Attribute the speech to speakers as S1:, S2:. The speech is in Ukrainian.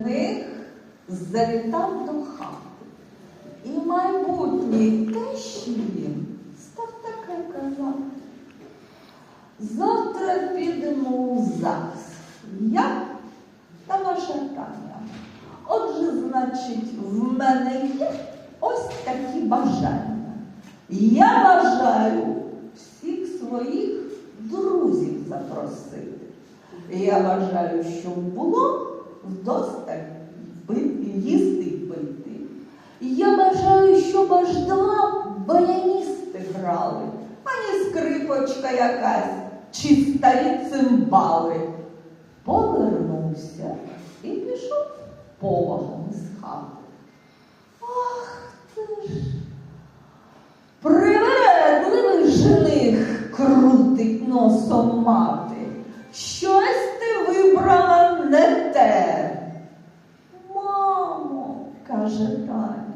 S1: них завітав до хати. І майбутній тещі він став таке казати. Завтра підемо у ЗАГС. Я та ваша Таня. Отже, значить, в мене є ось такі бажання. Я бажаю всіх своїх друзів запросити. Я бажаю, щоб було вдосталь їсти й пити. Я бажаю, щоб аж два баяністи грали, а не скрипочка якась чи старі цимбали. Повернувся і пішов повагом з хати. Ах ти ж! Привередливий жених крутить носом мати. thousand times.